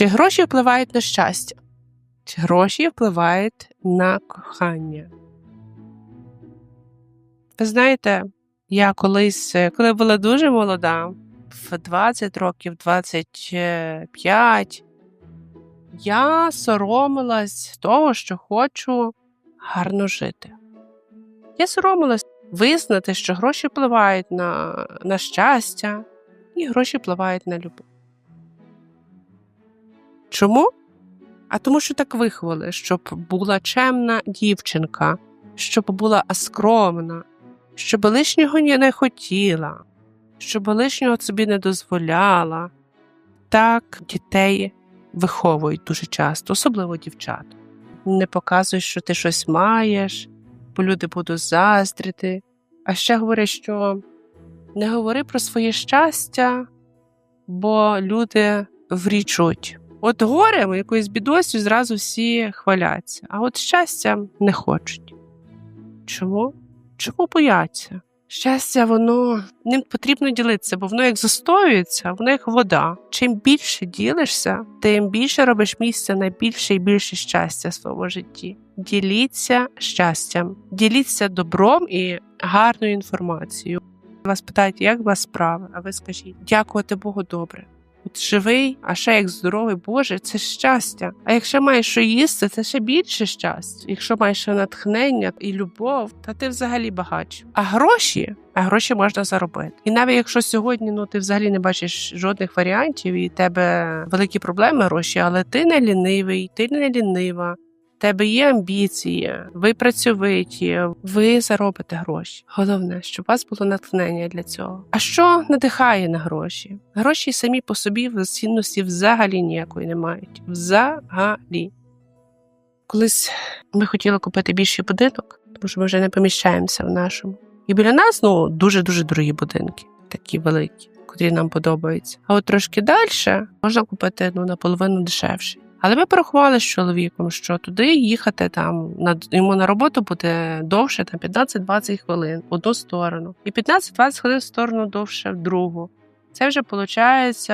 Чи гроші впливають на щастя? Чи гроші впливають на кохання? Ви знаєте, я колись, е, коли була дуже молода, в 20 років, 25, я соромилась того, що хочу гарно жити. Я соромилась визнати, що гроші впливають на, на щастя, і гроші впливають на любов. Чому? А тому, що так виховали, щоб була чемна дівчинка, щоб була скромна, щоб лишнього не хотіла, щоб лишнього собі не дозволяла. Так дітей виховують дуже часто, особливо дівчат. Не показуй, що ти щось маєш, бо люди будуть заздрити. А ще говорять, що не говори про своє щастя, бо люди врічуть. От горем, якоюсь бідосю зразу всі хваляться, а от щастя не хочуть. Чому? Чому бояться? Щастя, воно ним потрібно ділитися, бо воно як застоюється, воно як вода. Чим більше ділишся, тим більше робиш місця на більше і більше щастя в своєму житті. Діліться щастям, діліться добром і гарною інформацією. Вас питають, як у вас справи, а ви скажіть, дякувати Богу добре. Живий, а ще як здоровий Боже, це щастя. А якщо маєш що їсти, це ще більше щастя. Якщо маєш натхнення і любов, то ти взагалі багач. А гроші, а гроші можна заробити. І навіть якщо сьогодні ну ти взагалі не бачиш жодних варіантів, і тебе великі проблеми гроші, але ти не лінивий, ти не лінива тебе є амбіції, ви працьовиті, ви заробите гроші. Головне, щоб у вас було натхнення для цього. А що надихає на гроші? Гроші самі по собі в цінності взагалі ніякої не мають. Взагалі. Колись ми хотіли купити більший будинок, тому що ми вже не поміщаємося в нашому. І біля нас ну дуже-дуже дорогі будинки, такі великі, котрі нам подобаються. А от трошки далі можна купити ну, наполовину дешевше. Але ми порахували з чоловіком, що туди їхати там на йому на роботу буде довше, там 15-20 хвилин в одну сторону, і 15-20 хвилин в сторону довше в другу. Це вже виходить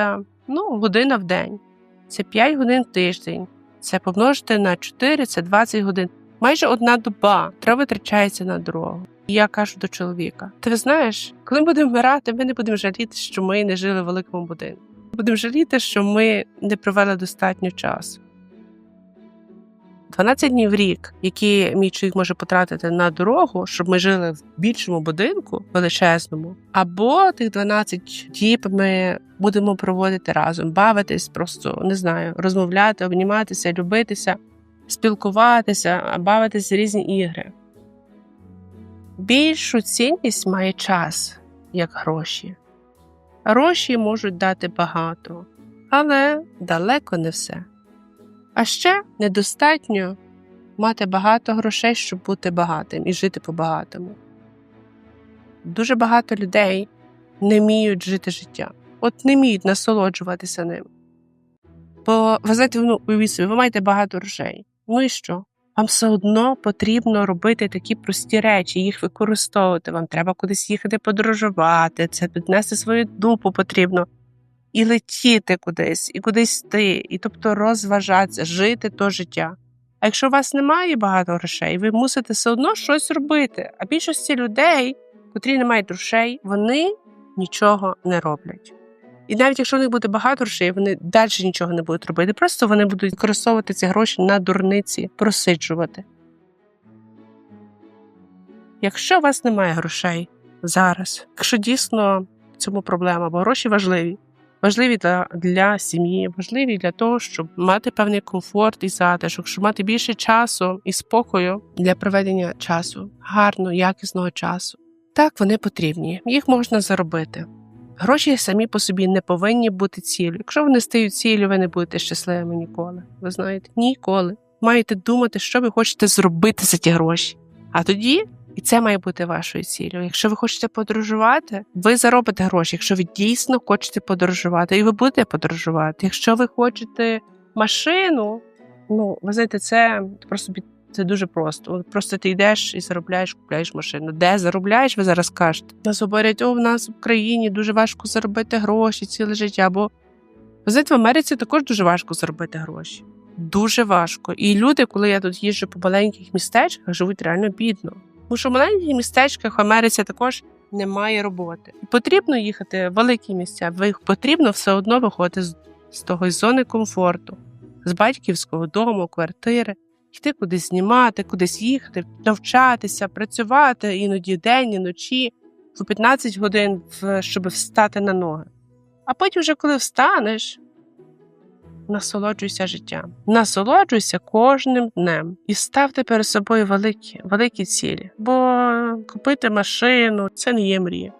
ну, година в день. Це 5 годин в тиждень. Це помножити на 4, це 20 годин. Майже одна доба треба витрачається на дорогу. І я кажу до чоловіка: ти знаєш, коли будемо вмирати, ми не будемо жаліти, що ми не жили в великому будинку будемо жаліти, що ми не провели достатньо часу. 12 днів рік, які мій чоловік може потратити на дорогу, щоб ми жили в більшому будинку величезному, або тих 12 діб ми будемо проводити разом, бавитись, просто не знаю, розмовляти, обніматися, любитися, спілкуватися, бавитися різні ігри. Більшу цінність має час, як гроші. Гроші можуть дати багато, але далеко не все. А ще недостатньо мати багато грошей, щоб бути багатим і жити по-багатому. Дуже багато людей не вміють жити життя, от не вміють насолоджуватися ним. Бо ви знаєте, ну, уявіть собі, ви маєте багато грошей. Ну і що? Вам все одно потрібно робити такі прості речі, їх використовувати. Вам треба кудись їхати подорожувати, це піднести свою дупу потрібно. І летіти кудись, і кудись йти, і тобто розважатися, жити то життя. А якщо у вас немає багато грошей, ви мусите все одно щось робити. А більшості людей, котрі не мають грошей, вони нічого не роблять. І навіть якщо у них буде багато грошей, вони далі нічого не будуть робити. Просто вони будуть використовувати ці гроші на дурниці, просиджувати. Якщо у вас немає грошей зараз, якщо дійсно в цьому проблема, бо гроші важливі, важливі для, для сім'ї, важливі для того, щоб мати певний комфорт і затишок, щоб мати більше часу і спокою для проведення часу, гарно, якісного часу. Так, вони потрібні, їх можна заробити. Гроші самі по собі не повинні бути ціллю. Якщо вони стають ціллю, ви не будете щасливими ніколи. Ви знаєте, ніколи. Маєте думати, що ви хочете зробити за ті гроші. А тоді і це має бути вашою ціллю. Якщо ви хочете подорожувати, ви заробите гроші. Якщо ви дійсно хочете подорожувати, і ви будете подорожувати. Якщо ви хочете машину, ну ви знаєте, це просто це дуже просто. Просто ти йдеш і заробляєш, купляєш машину. Де заробляєш, ви зараз кажете. Нас говорять, о, в нас в Україні дуже важко заробити гроші ціле життя. Бо знаєте, в Америці також дуже важко заробити гроші. Дуже важко. І люди, коли я тут їжджу по маленьких містечках, живуть реально бідно. Тому що в маленьких містечках в Америці також немає роботи. І потрібно їхати в великі місця, їх потрібно все одно виходити з того зони комфорту, з батьківського дому, квартири, йти кудись знімати, кудись їхати, навчатися, працювати іноді день, і ночі, по 15 годин, щоб встати на ноги. А потім, вже коли встанеш, насолоджуйся життям, насолоджуйся кожним днем і ставте перед собою великі, великі цілі. Бо купити машину це не є мрія.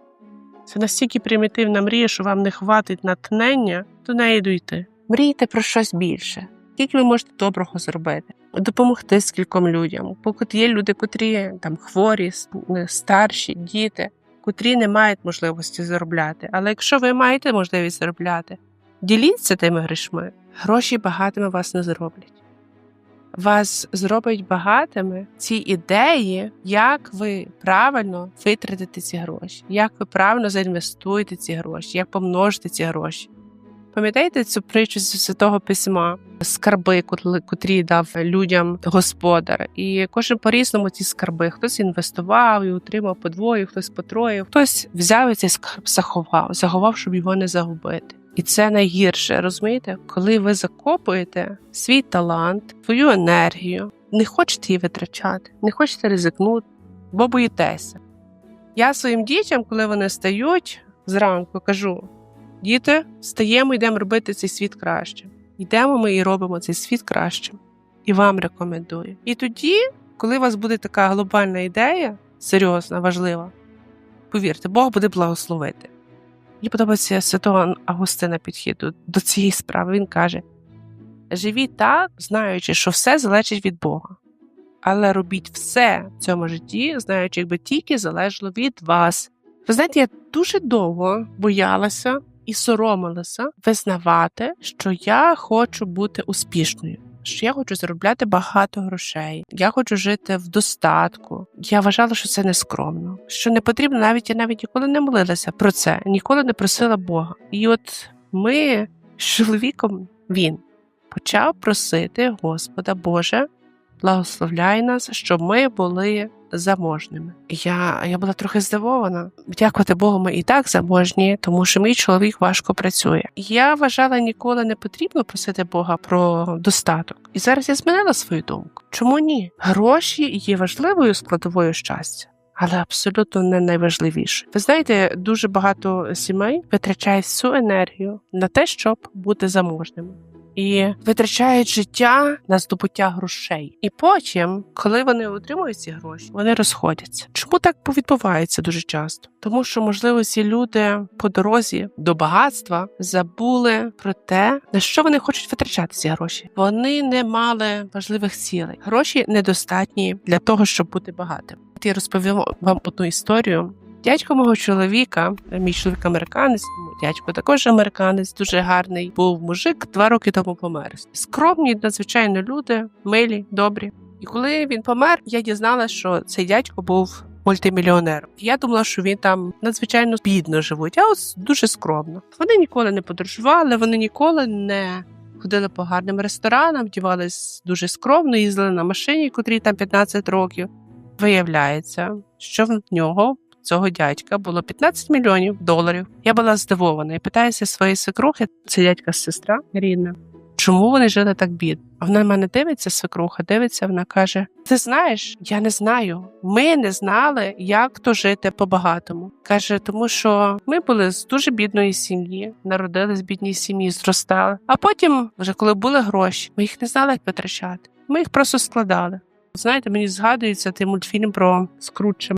Це настільки примітивна мрія, що вам не хватить натхнення до неї дійти. Мрійте про щось більше. Скільки ви можете доброго зробити, допомогти скільком людям. Поки є люди, котрі там хворі, старші, діти, котрі не мають можливості заробляти. Але якщо ви маєте можливість заробляти, діліться тими грішми. Гроші багатими вас не зроблять. Вас зроблять багатими ці ідеї, як ви правильно витратите ці гроші, як ви правильно заінвестуєте ці гроші, як помножите ці гроші. Пам'ятаєте цю притчу з святого письма, скарби, котрі дав людям господар, і кожен по різному ці скарби. Хтось інвестував і отримав подвою, хтось потроїв, хтось взяв і цей скарб заховав, заховав, щоб його не загубити. І це найгірше, розумієте, коли ви закопуєте свій талант, свою енергію, не хочете її витрачати, не хочете ризикнути, бо боїтеся. Я своїм дітям, коли вони стають зранку, кажу: діти, встаємо, йдемо робити цей світ кращим. Йдемо ми і робимо цей світ кращим. І вам рекомендую. І тоді, коли у вас буде така глобальна ідея, серйозна, важлива, повірте, Бог буде благословити. Мені подобається святого Агустина підхід до цієї справи. Він каже: живіть так, знаючи, що все залежить від Бога. Але робіть все в цьому житті, знаючи, якби тільки залежало від вас. Ви знаєте, я дуже довго боялася і соромилася визнавати, що я хочу бути успішною що я хочу заробляти багато грошей, я хочу жити в достатку. Я вважала, що це нескромно, що не потрібно, навіть я навіть ніколи не молилася про це, ніколи не просила Бога. І от ми з чоловіком він почав просити Господа Боже, благословляй нас, щоб ми були заможними. Я я була трохи здивована. Дякувати Богу, ми і так заможні, тому що мій чоловік важко працює. Я вважала, ніколи не потрібно просити Бога про достаток. І зараз я змінила свою думку. Чому ні? Гроші є важливою складовою щастя. Але абсолютно не найважливіше. Ви знаєте, дуже багато сімей витрачають всю енергію на те, щоб бути заможними і витрачають життя на здобуття грошей. І потім, коли вони отримують ці гроші, вони розходяться. Чому так відбувається дуже часто? Тому що, можливо, ці люди по дорозі до багатства забули про те, на що вони хочуть витрачати ці гроші. Вони не мали важливих цілей. Гроші недостатні для того, щоб бути багатим. Я розповім вам одну історію. Дядько мого чоловіка, мій чоловік американець, дядько також американець, дуже гарний. Був мужик, два роки тому помер. Скромні, надзвичайно люди, милі, добрі. І коли він помер, я дізналася, що цей дядько був мультимільйонером. Я думала, що він там надзвичайно бідно живуть, а ось дуже скромно. Вони ніколи не подорожували, вони ніколи не. Ходили по гарним ресторанам, вдівались дуже скромно, їздили на машині, котрій там 15 років. Виявляється, що в нього цього дядька було 15 мільйонів доларів. Я була здивована і питаюся своєї свекрухи, це дядька сестра рідна. Чому вони жили так бідно? А вона на мене дивиться, свекруха, дивиться, вона каже: Ти знаєш, я не знаю. Ми не знали, як то жити по-багатому. Каже, тому що ми були з дуже бідної сім'ї, народились в бідній сім'ї, зростали. А потім, вже коли були гроші, ми їх не знали, як витрачати. Ми їх просто складали. Знаєте, мені згадується той мультфільм про Скрутча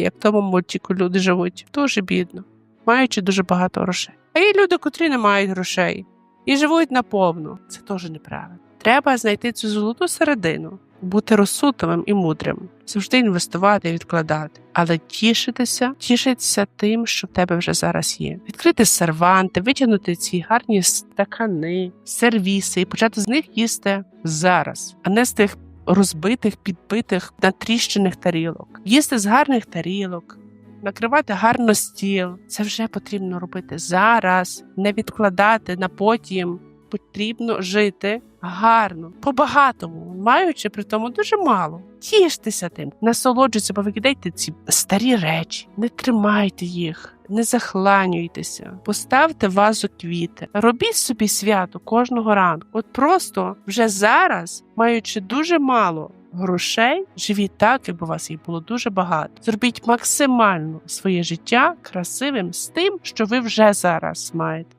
як в тому мультику люди живуть, дуже бідно, маючи дуже багато грошей. А є люди, котрі не мають грошей і живуть наповну. Це теж неправильно. Треба знайти цю золоту середину, бути розсудливим і мудрим, завжди інвестувати і відкладати, але тішитися, тішитися тим, що в тебе вже зараз є. Відкрити серванти, витягнути ці гарні стакани, сервіси і почати з них їсти зараз, а не з тих розбитих, підбитих, натріщених тарілок, їсти з гарних тарілок, накривати гарно стіл. Це вже потрібно робити зараз, не відкладати на потім. Потрібно жити гарно, по-багатому, маючи при тому дуже мало. Тіштеся тим, насолоджуйтеся, бо викидайте ці старі речі, не тримайте їх, не захланюйтеся, поставте вазу квіти, робіть собі свято кожного ранку. От просто вже зараз, маючи дуже мало грошей, живіть так, якби у вас їх було дуже багато. Зробіть максимально своє життя красивим з тим, що ви вже зараз маєте.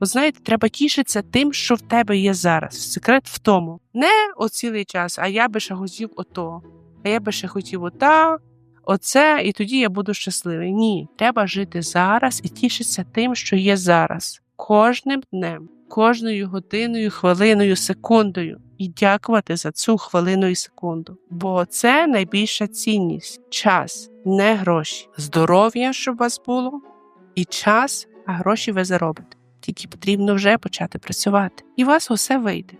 Ви знаєте, треба тішитися тим, що в тебе є зараз. Секрет в тому. Не о цілий час, а я би ще хотів ото, а я би ще хотів ота, оце, і тоді я буду щасливий. Ні, треба жити зараз і тішитися тим, що є зараз, кожним днем, кожною годиною, хвилиною, секундою. І дякувати за цю хвилину і секунду. Бо це найбільша цінність час, не гроші. Здоров'я, щоб у вас було, і час, а гроші ви заробите. Тільки потрібно вже почати працювати, і у вас усе вийде.